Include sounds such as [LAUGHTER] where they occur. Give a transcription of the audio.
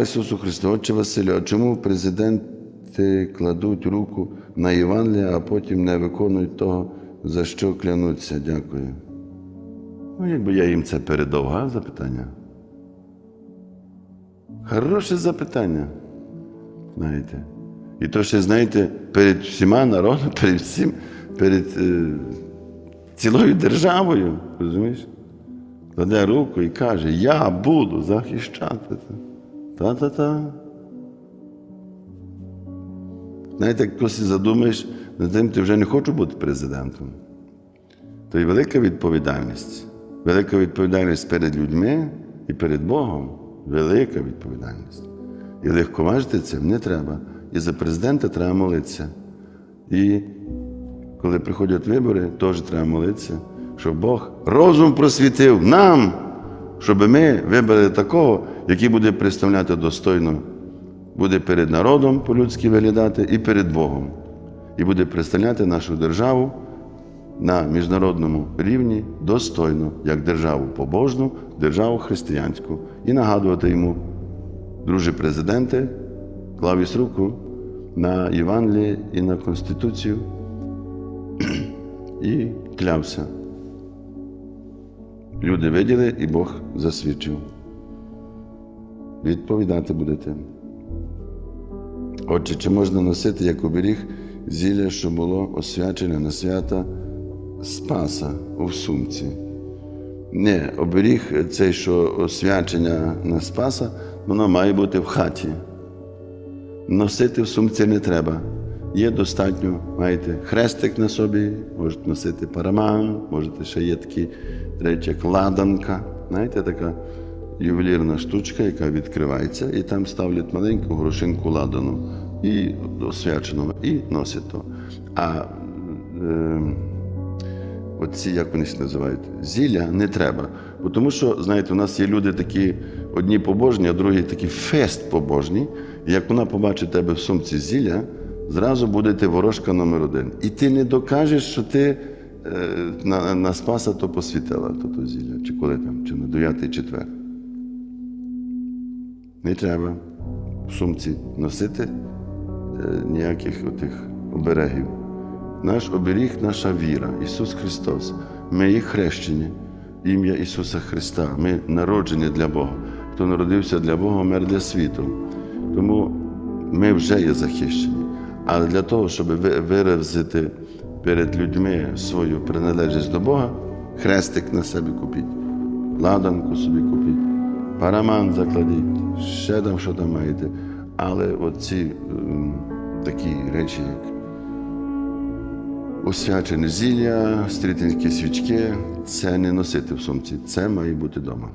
Ісусу Христу, Отче Василю, а чому президенти кладуть руку на Євангелія, а потім не виконують того, за що клянуться? Дякую. Ну, якби я їм це передав, га, запитання. Хороше запитання. Знаєте. І то ще, знаєте, перед всіма народом, [LAUGHS] перед всім, перед е, цілою державою, розумієш? Кладе руку і каже, я буду захищати. Та-та-та. Знаєте, як хтось задумаєш, над тим ти вже не хочу бути президентом. То є велика відповідальність. Велика відповідальність перед людьми і перед Богом. Велика відповідальність. І легковажити цим не треба. І за президента треба молитися. І коли приходять вибори, теж треба молитися, щоб Бог розум просвітив нам, щоб ми вибрали такого, який буде представляти достойно, буде перед народом по-людськи виглядати і перед Богом. І буде представляти нашу державу на міжнародному рівні достойно, як державу побожну, державу християнську. І нагадувати йому, друже президенте, клав руку на Євангеліє і на Конституцію і клявся. Люди виділи, і Бог засвідчив. Відповідати будете. Отже, чи можна носити як оберіг зілля, що було освячене на свята Спаса у сумці? Ні, оберіг цей, що освячення на Спаса, воно має бути в хаті. Носити в сумці не треба. Є достатньо, маєте хрестик на собі, можете носити параман, можете ще є такі речі, як ладанка. Знаєте, така ювелірна штучка, яка відкривається, і там ставлять маленьку горошинку ладану і освячену, і носять то. А е, оці, як вони це називають, зілля не треба. Бо Тому що, знаєте, у нас є люди такі одні побожні, а другі такі фест побожні. І як вона побачить тебе в сумці зілля, зразу будете ворожка номер один. І ти не докажеш, що ти е, на, на Спаса то посвітила, то, то зілля, чи коли там, чи на 9 четвер. Не треба в сумці носити е, ніяких отих оберегів. Наш оберіг, наша віра, Ісус Христос. Ми є хрещені, ім'я Ісуса Христа. Ми народжені для Бога. Хто народився для Бога, мер для світу. Тому ми вже є захищені. Але для того, щоб виразити перед людьми свою приналежність до Бога, хрестик на себе купіть, ладанку собі купіть, параман закладіть, ще там, що там маєте. Але оці ем, такі речі, як освячене зілля, стрітинські свічки, це не носити в сумці, це має бути вдома.